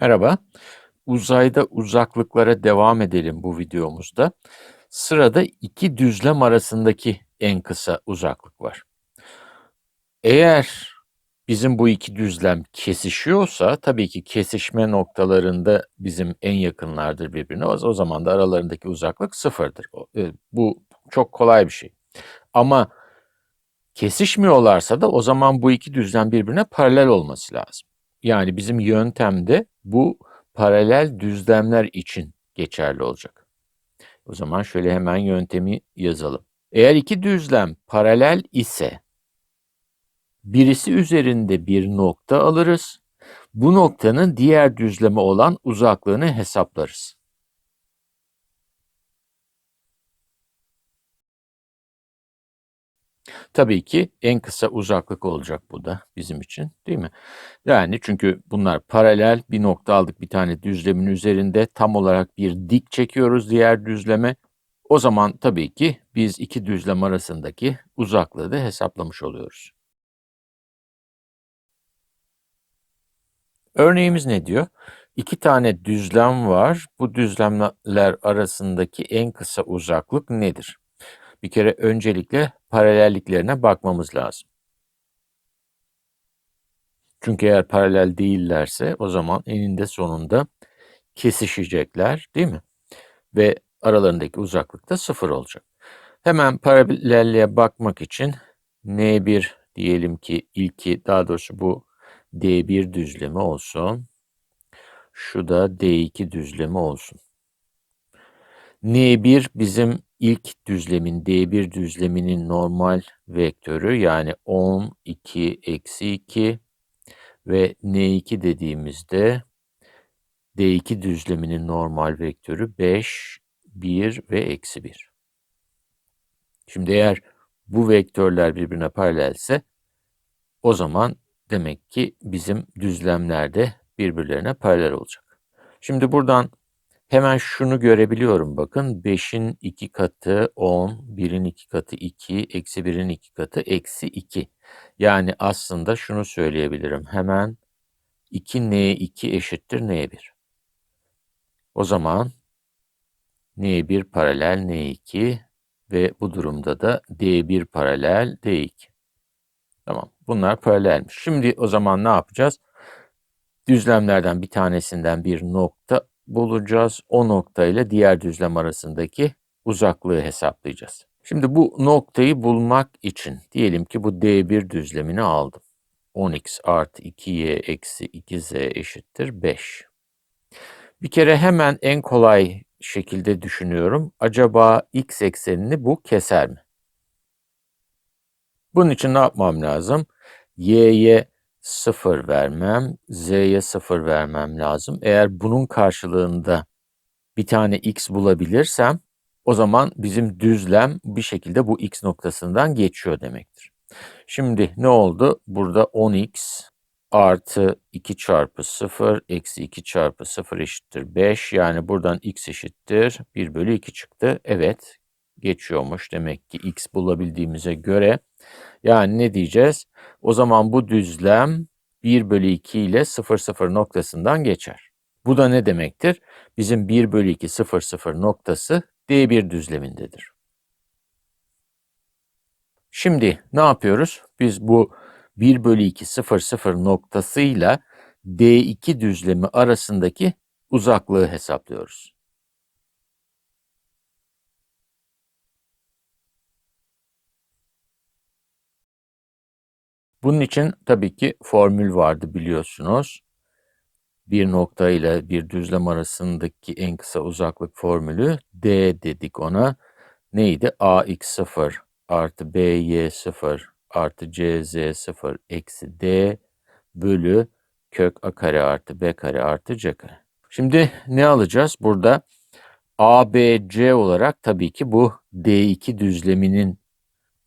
Merhaba. Uzayda uzaklıklara devam edelim bu videomuzda. Sırada iki düzlem arasındaki en kısa uzaklık var. Eğer bizim bu iki düzlem kesişiyorsa tabii ki kesişme noktalarında bizim en yakınlardır birbirine. O zaman da aralarındaki uzaklık sıfırdır. E, Bu çok kolay bir şey. Ama kesişmiyorlarsa da o zaman bu iki düzlem birbirine paralel olması lazım. Yani bizim yöntemde bu paralel düzlemler için geçerli olacak. O zaman şöyle hemen yöntemi yazalım. Eğer iki düzlem paralel ise birisi üzerinde bir nokta alırız. Bu noktanın diğer düzleme olan uzaklığını hesaplarız. Tabii ki en kısa uzaklık olacak bu da bizim için değil mi? Yani çünkü bunlar paralel bir nokta aldık bir tane düzlemin üzerinde tam olarak bir dik çekiyoruz diğer düzleme. O zaman tabii ki biz iki düzlem arasındaki uzaklığı da hesaplamış oluyoruz. Örneğimiz ne diyor? İki tane düzlem var. Bu düzlemler arasındaki en kısa uzaklık nedir? Bir kere öncelikle paralelliklerine bakmamız lazım. Çünkü eğer paralel değillerse o zaman eninde sonunda kesişecekler değil mi? Ve aralarındaki uzaklık da sıfır olacak. Hemen paralelliğe bakmak için N1 diyelim ki ilki daha doğrusu bu D1 düzlemi olsun. Şu da D2 düzlemi olsun. N1 bizim ilk düzlemin D1 düzleminin normal vektörü yani 10, 2, eksi 2 ve N2 dediğimizde D2 düzleminin normal vektörü 5, 1 ve eksi 1. Şimdi eğer bu vektörler birbirine paralelse o zaman demek ki bizim düzlemlerde birbirlerine paralel olacak. Şimdi buradan hemen şunu görebiliyorum bakın 5'in 2 katı 10, 1'in 2 katı 2, eksi 1'in 2 katı eksi 2. Yani aslında şunu söyleyebilirim hemen 2n2 eşittir n1. O zaman n1 paralel n2 ve bu durumda da d1 paralel d2. Tamam bunlar paralelmiş. Şimdi o zaman ne yapacağız? Düzlemlerden bir tanesinden bir nokta bulacağız. O nokta ile diğer düzlem arasındaki uzaklığı hesaplayacağız. Şimdi bu noktayı bulmak için diyelim ki bu D1 düzlemini aldım. 10x artı 2y eksi 2z eşittir 5. Bir kere hemen en kolay şekilde düşünüyorum. Acaba x eksenini bu keser mi? Bunun için ne yapmam lazım? y'ye 0 vermem, z'ye 0 vermem lazım. Eğer bunun karşılığında bir tane x bulabilirsem o zaman bizim düzlem bir şekilde bu x noktasından geçiyor demektir. Şimdi ne oldu? Burada 10x artı 2 çarpı 0 eksi 2 çarpı 0 eşittir 5. Yani buradan x eşittir 1 bölü 2 çıktı. Evet geçiyormuş demek ki x bulabildiğimize göre. Yani ne diyeceğiz? O zaman bu düzlem 1 bölü 2 ile 0 0 noktasından geçer. Bu da ne demektir? Bizim 1 bölü 2 0 0 noktası D1 düzlemindedir. Şimdi ne yapıyoruz? Biz bu 1 bölü 2 0 0 noktasıyla D2 düzlemi arasındaki uzaklığı hesaplıyoruz. Bunun için tabii ki formül vardı biliyorsunuz. Bir nokta ile bir düzlem arasındaki en kısa uzaklık formülü D dedik ona. Neydi? AX0 artı BY0 artı CZ0 eksi D bölü kök A kare artı B kare artı C kare. Şimdi ne alacağız? Burada ABC olarak tabii ki bu D2 düzleminin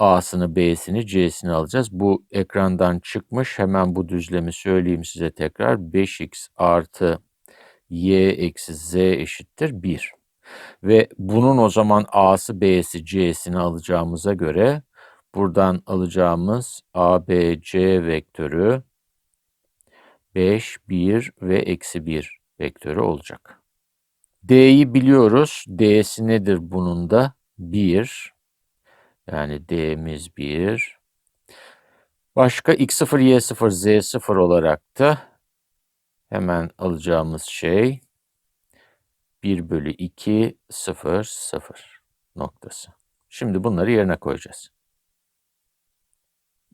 A'sını, B'sini, C'sini alacağız. Bu ekrandan çıkmış. Hemen bu düzlemi söyleyeyim size tekrar. 5x artı y eksi z eşittir 1. Ve bunun o zaman A'sı, B'si, C'sini alacağımıza göre buradan alacağımız ABC vektörü 5, 1 ve eksi 1 vektörü olacak. D'yi biliyoruz. D'si nedir bunun da? 1. Yani D'miz 1. Başka x0, y0, z0 olarak da hemen alacağımız şey 1 bölü 2, 0, 0 noktası. Şimdi bunları yerine koyacağız.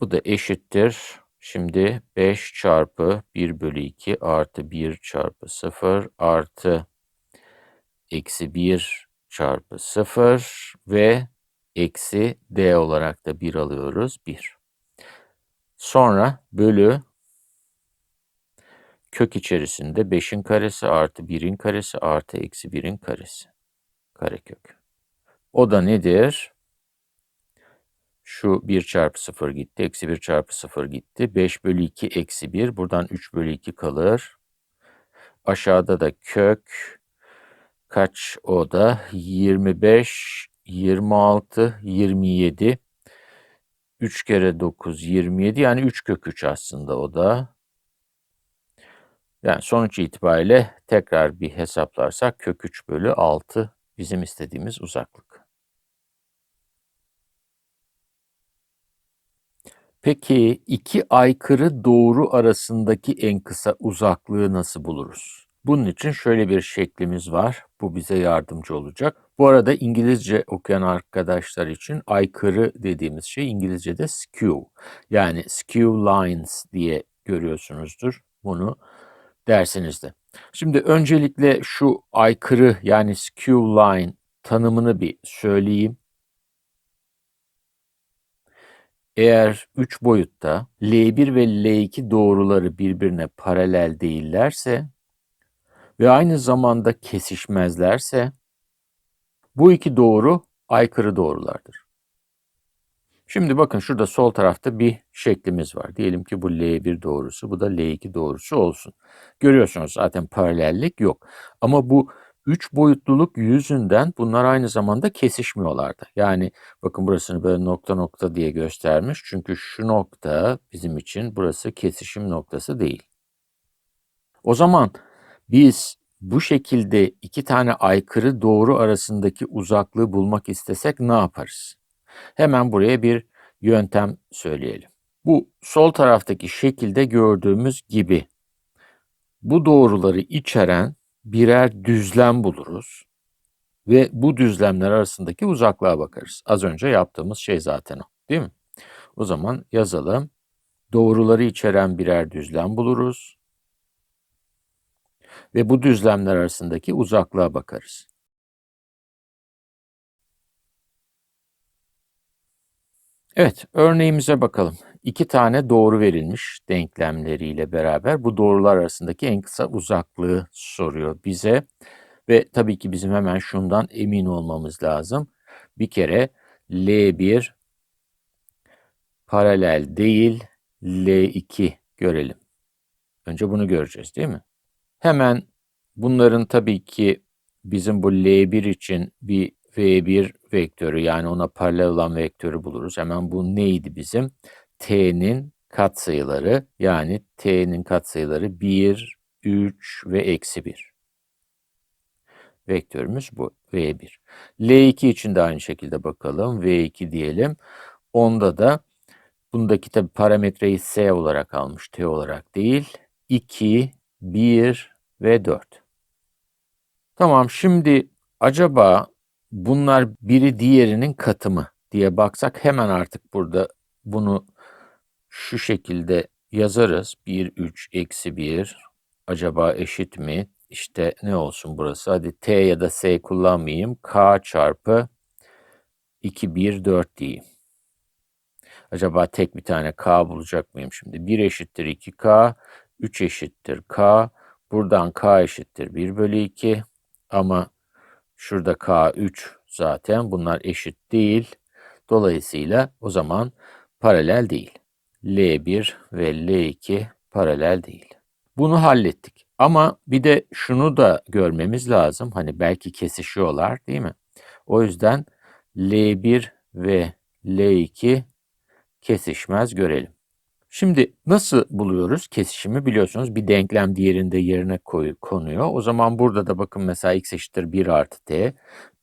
Bu da eşittir. Şimdi 5 çarpı 1 bölü 2 artı 1 çarpı 0 artı eksi 1 çarpı 0 ve eksi d olarak da 1 alıyoruz. 1. Sonra bölü kök içerisinde 5'in karesi artı 1'in karesi artı eksi 1'in karesi. Karekök. O da nedir? Şu 1 çarpı 0 gitti. Eksi 1 çarpı 0 gitti. 5 bölü 2 eksi 1. Buradan 3 bölü 2 kalır. Aşağıda da kök kaç o da? 25, 26, 27. 3 kere 9, 27. Yani 3 kök 3 aslında o da. Yani sonuç itibariyle tekrar bir hesaplarsak kök 3 bölü 6 bizim istediğimiz uzaklık. Peki iki aykırı doğru arasındaki en kısa uzaklığı nasıl buluruz? Bunun için şöyle bir şeklimiz var. Bu bize yardımcı olacak. Bu arada İngilizce okuyan arkadaşlar için aykırı dediğimiz şey İngilizce'de skew. Yani skew lines diye görüyorsunuzdur bunu dersinizde. Şimdi öncelikle şu aykırı yani skew line tanımını bir söyleyeyim. Eğer 3 boyutta L1 ve L2 doğruları birbirine paralel değillerse ve aynı zamanda kesişmezlerse bu iki doğru aykırı doğrulardır. Şimdi bakın şurada sol tarafta bir şeklimiz var. Diyelim ki bu L1 doğrusu, bu da L2 doğrusu olsun. Görüyorsunuz zaten paralellik yok. Ama bu üç boyutluluk yüzünden bunlar aynı zamanda kesişmiyorlardı. Yani bakın burasını böyle nokta nokta diye göstermiş. Çünkü şu nokta bizim için burası kesişim noktası değil. O zaman biz bu şekilde iki tane aykırı doğru arasındaki uzaklığı bulmak istesek ne yaparız? Hemen buraya bir yöntem söyleyelim. Bu sol taraftaki şekilde gördüğümüz gibi bu doğruları içeren birer düzlem buluruz ve bu düzlemler arasındaki uzaklığa bakarız. Az önce yaptığımız şey zaten o, değil mi? O zaman yazalım. Doğruları içeren birer düzlem buluruz ve bu düzlemler arasındaki uzaklığa bakarız. Evet, örneğimize bakalım. İki tane doğru verilmiş denklemleriyle beraber bu doğrular arasındaki en kısa uzaklığı soruyor bize. Ve tabii ki bizim hemen şundan emin olmamız lazım. Bir kere L1 paralel değil L2 görelim. Önce bunu göreceğiz değil mi? Hemen bunların tabii ki bizim bu L1 için bir V1 vektörü yani ona paralel olan vektörü buluruz. Hemen bu neydi bizim? T'nin katsayıları yani T'nin katsayıları 1, 3 ve eksi 1. Vektörümüz bu V1. L2 için de aynı şekilde bakalım. V2 diyelim. Onda da bundaki tabi parametreyi S olarak almış. T olarak değil. 2, 1 ve 4. Tamam şimdi acaba bunlar biri diğerinin katı mı diye baksak hemen artık burada bunu şu şekilde yazarız. 1, 3, eksi 1 acaba eşit mi? İşte ne olsun burası? Hadi T ya da S kullanmayayım. K çarpı 2, 1, 4 diyeyim. Acaba tek bir tane K bulacak mıyım şimdi? 1 eşittir 2K, 3 eşittir K. Buradan K eşittir 1 bölü 2. Ama Şurada K3 zaten bunlar eşit değil. Dolayısıyla o zaman paralel değil. L1 ve L2 paralel değil. Bunu hallettik. Ama bir de şunu da görmemiz lazım. Hani belki kesişiyorlar değil mi? O yüzden L1 ve L2 kesişmez görelim. Şimdi nasıl buluyoruz kesişimi biliyorsunuz bir denklem diğerinde yerine koy, konuyor. O zaman burada da bakın mesela x eşittir 1 artı t.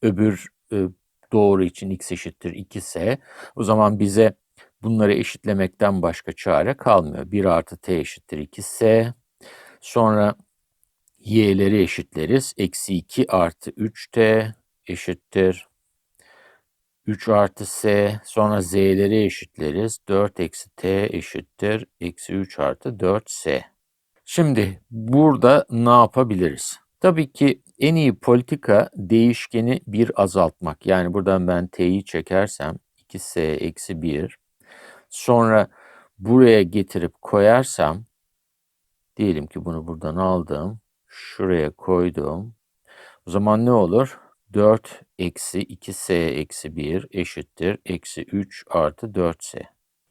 Öbür e, doğru için x eşittir 2s. O zaman bize bunları eşitlemekten başka çare kalmıyor. 1 artı t eşittir 2s. Sonra y'leri eşitleriz. Eksi 2 artı 3t eşittir 3 artı s sonra z'leri eşitleriz. 4 eksi t eşittir. Eksi 3 artı 4s. Şimdi burada ne yapabiliriz? Tabii ki en iyi politika değişkeni bir azaltmak. Yani buradan ben t'yi çekersem 2s eksi 1. Sonra buraya getirip koyarsam diyelim ki bunu buradan aldım. Şuraya koydum. O zaman ne olur? 4 eksi 2s eksi 1 eşittir. Eksi 3 artı 4s.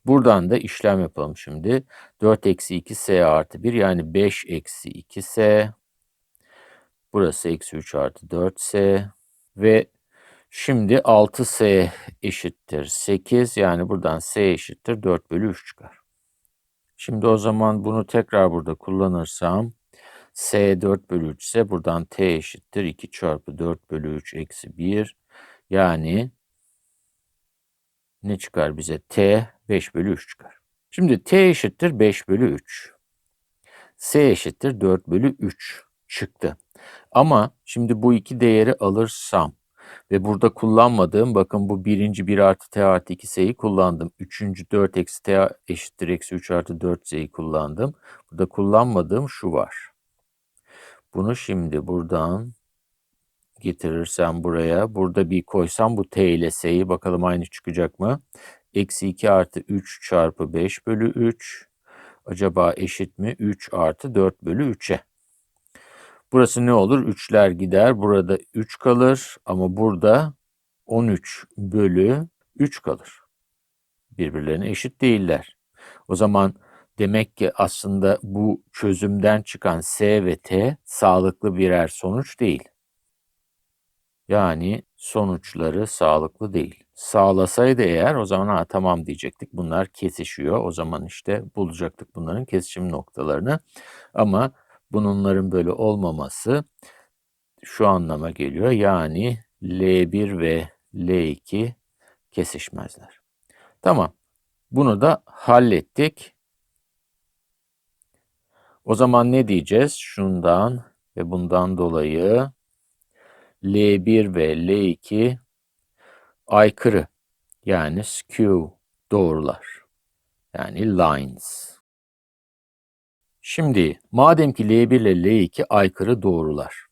Buradan da işlem yapalım şimdi. 4 eksi 2s artı 1 yani 5 eksi 2s. Burası eksi 3 artı 4s. Ve şimdi 6s eşittir 8. Yani buradan s eşittir 4 bölü 3 çıkar. Şimdi o zaman bunu tekrar burada kullanırsam S 4 bölü 3 ise buradan T eşittir 2 çarpı 4 bölü 3 eksi 1. Yani ne çıkar bize? T 5 bölü 3 çıkar. Şimdi T eşittir 5 bölü 3. S eşittir 4 bölü 3 çıktı. Ama şimdi bu iki değeri alırsam ve burada kullanmadığım bakın bu birinci 1 artı t artı 2 s'yi kullandım. Üçüncü 4 eksi t eşittir eksi 3 artı 4 s'yi kullandım. Burada kullanmadığım şu var. Bunu şimdi buradan getirirsem buraya. Burada bir koysam bu t ile bakalım aynı çıkacak mı? Eksi 2 artı 3 çarpı 5 bölü 3. Acaba eşit mi? 3 artı 4 bölü 3'e. Burası ne olur? 3'ler gider. Burada 3 kalır ama burada 13 bölü 3 kalır. Birbirlerine eşit değiller. O zaman Demek ki aslında bu çözümden çıkan S ve T sağlıklı birer sonuç değil. Yani sonuçları sağlıklı değil. Sağlasaydı eğer o zaman ha tamam diyecektik. Bunlar kesişiyor. O zaman işte bulacaktık bunların kesişim noktalarını. Ama bunların böyle olmaması şu anlama geliyor. Yani L1 ve L2 kesişmezler. Tamam. Bunu da hallettik. O zaman ne diyeceğiz? Şundan ve bundan dolayı L1 ve L2 aykırı yani skew doğrular. Yani lines. Şimdi madem ki L1 ile L2 aykırı doğrular.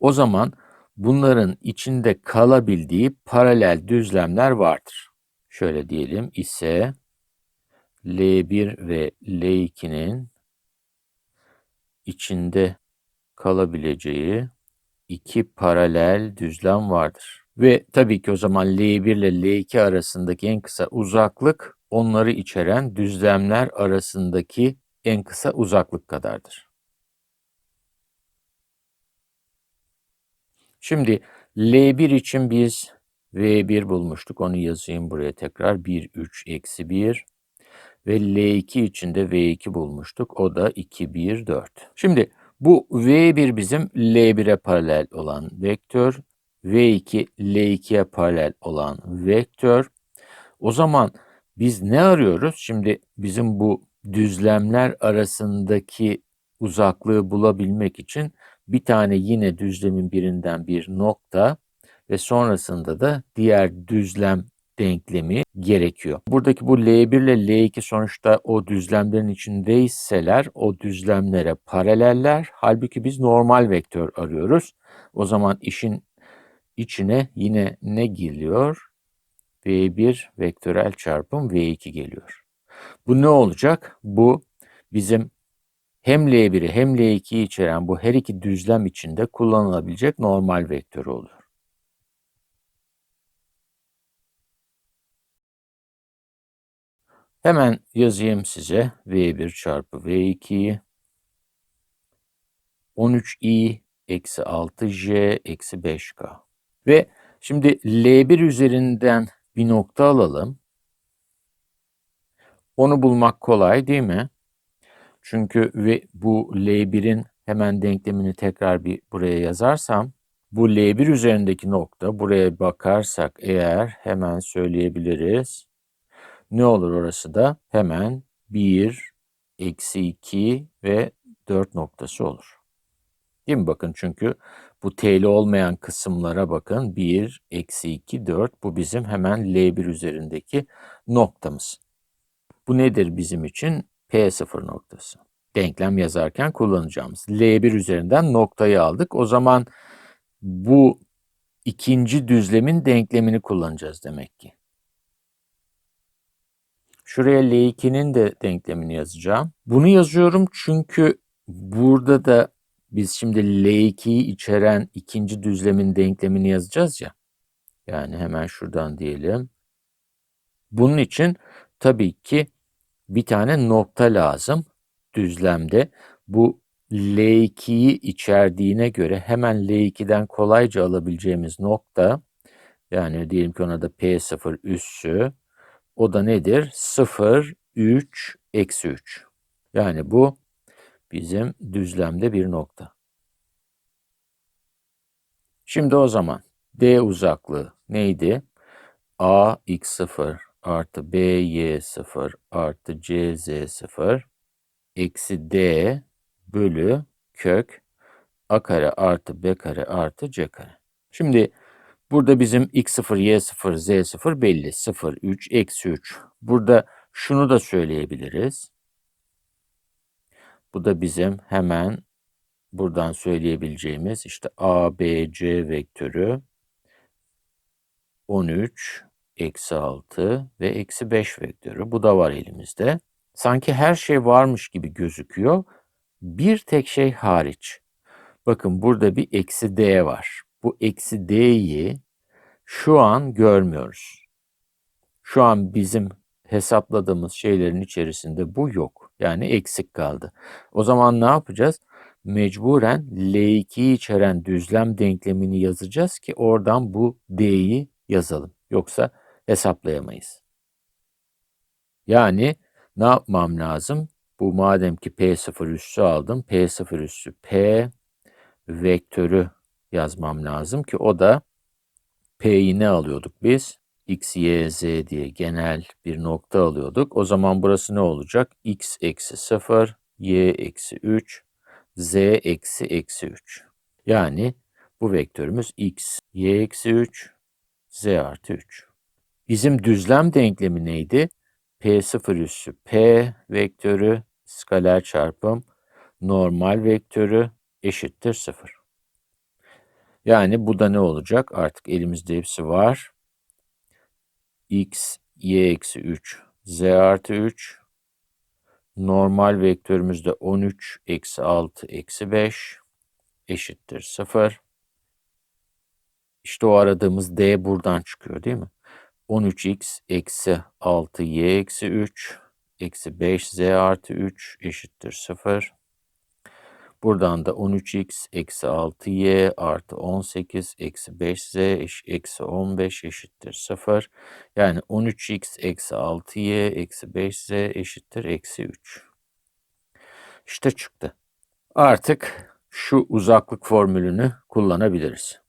O zaman bunların içinde kalabildiği paralel düzlemler vardır. Şöyle diyelim ise L1 ve L2'nin içinde kalabileceği iki paralel düzlem vardır. Ve tabii ki o zaman L1 ile L2 arasındaki en kısa uzaklık onları içeren düzlemler arasındaki en kısa uzaklık kadardır. Şimdi L1 için biz V1 bulmuştuk. Onu yazayım buraya tekrar. 1, 3, eksi 1 ve L2 için de V2 bulmuştuk. O da 2, 1, 4. Şimdi bu V1 bizim L1'e paralel olan vektör. V2 L2'ye paralel olan vektör. O zaman biz ne arıyoruz? Şimdi bizim bu düzlemler arasındaki uzaklığı bulabilmek için bir tane yine düzlemin birinden bir nokta ve sonrasında da diğer düzlem denklemi gerekiyor. Buradaki bu L1 ile L2 sonuçta o düzlemlerin içindeyseler o düzlemlere paraleller. Halbuki biz normal vektör arıyoruz. O zaman işin içine yine ne geliyor? V1 vektörel çarpım V2 geliyor. Bu ne olacak? Bu bizim hem L1'i hem L2'yi içeren bu her iki düzlem içinde kullanılabilecek normal vektör oluyor. Hemen yazayım size V1 çarpı V2'yi. 13i eksi 6j eksi 5k. Ve şimdi L1 üzerinden bir nokta alalım. Onu bulmak kolay değil mi? Çünkü ve bu L1'in hemen denklemini tekrar bir buraya yazarsam bu L1 üzerindeki nokta buraya bakarsak eğer hemen söyleyebiliriz. Ne olur orası da? Hemen 1, eksi 2 ve 4 noktası olur. Değil mi? Bakın çünkü bu t'li olmayan kısımlara bakın. 1, eksi 2, 4. Bu bizim hemen L1 üzerindeki noktamız. Bu nedir bizim için? P0 noktası. Denklem yazarken kullanacağımız. L1 üzerinden noktayı aldık. O zaman bu ikinci düzlemin denklemini kullanacağız demek ki. Şuraya L2'nin de denklemini yazacağım. Bunu yazıyorum çünkü burada da biz şimdi L2'yi içeren ikinci düzlemin denklemini yazacağız ya. Yani hemen şuradan diyelim. Bunun için tabii ki bir tane nokta lazım düzlemde. Bu L2'yi içerdiğine göre hemen L2'den kolayca alabileceğimiz nokta yani diyelim ki ona da P0 üssü o da nedir? 0, 3, eksi 3. Yani bu bizim düzlemde bir nokta. Şimdi o zaman D uzaklığı neydi? A x0 artı B y0 artı C z0 eksi D bölü kök A kare artı B kare artı C kare. Şimdi burada bizim x0, y0, z0 belli. 0, 3, eksi 3. Burada şunu da söyleyebiliriz. Bu da bizim hemen buradan söyleyebileceğimiz işte A, B, C vektörü 13, eksi 6 ve eksi 5 vektörü. Bu da var elimizde. Sanki her şey varmış gibi gözüküyor. Bir tek şey hariç. Bakın burada bir eksi D var. Bu eksi D'yi şu an görmüyoruz. Şu an bizim hesapladığımız şeylerin içerisinde bu yok. Yani eksik kaldı. O zaman ne yapacağız? Mecburen L2'yi içeren düzlem denklemini yazacağız ki oradan bu D'yi yazalım. Yoksa hesaplayamayız. Yani ne yapmam lazım? Bu madem ki P0 üssü aldım. P0 üssü P vektörü yazmam lazım ki o da P'yi ne alıyorduk biz? X, Y, Z diye genel bir nokta alıyorduk. O zaman burası ne olacak? X eksi 0, Y eksi 3, Z eksi eksi 3. Yani bu vektörümüz X, Y eksi 3, Z artı 3. Bizim düzlem denklemi neydi? P0 üssü P vektörü skaler çarpım normal vektörü eşittir 0. Yani bu da ne olacak? Artık elimizde hepsi var. x, y eksi 3, z artı 3. Normal vektörümüz de 13 eksi 6 eksi 5 eşittir 0. İşte o aradığımız d buradan çıkıyor değil mi? 13x eksi 6y eksi 3 eksi 5z artı 3 eşittir 0. Buradan da 13x eksi 6y artı 18 eksi 5z eş, eksi 15 eşittir 0. Yani 13x eksi 6y eksi 5z eşittir eksi 3. İşte çıktı. Artık şu uzaklık formülünü kullanabiliriz.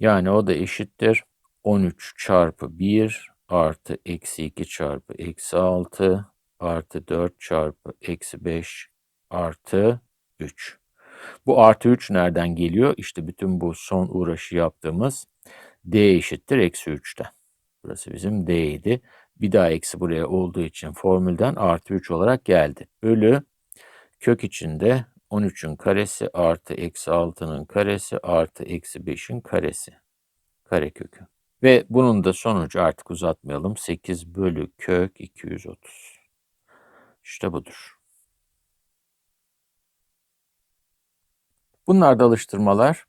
Yani o da eşittir 13 çarpı 1 artı eksi 2 çarpı eksi 6 artı 4 çarpı eksi 5 artı 3. Bu artı 3 nereden geliyor? İşte bütün bu son uğraşı yaptığımız d eşittir eksi 3'ten. Burası bizim d idi. Bir daha eksi buraya olduğu için formülden artı 3 olarak geldi. Bölü kök içinde 13'ün karesi artı eksi 6'nın karesi artı eksi 5'in karesi. Karekökü. Ve bunun da sonucu artık uzatmayalım. 8 bölü kök 230. İşte budur. Bunlar da alıştırmalar.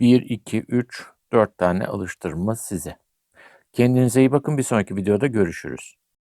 1, 2, 3, 4 tane alıştırma size. Kendinize iyi bakın. Bir sonraki videoda görüşürüz.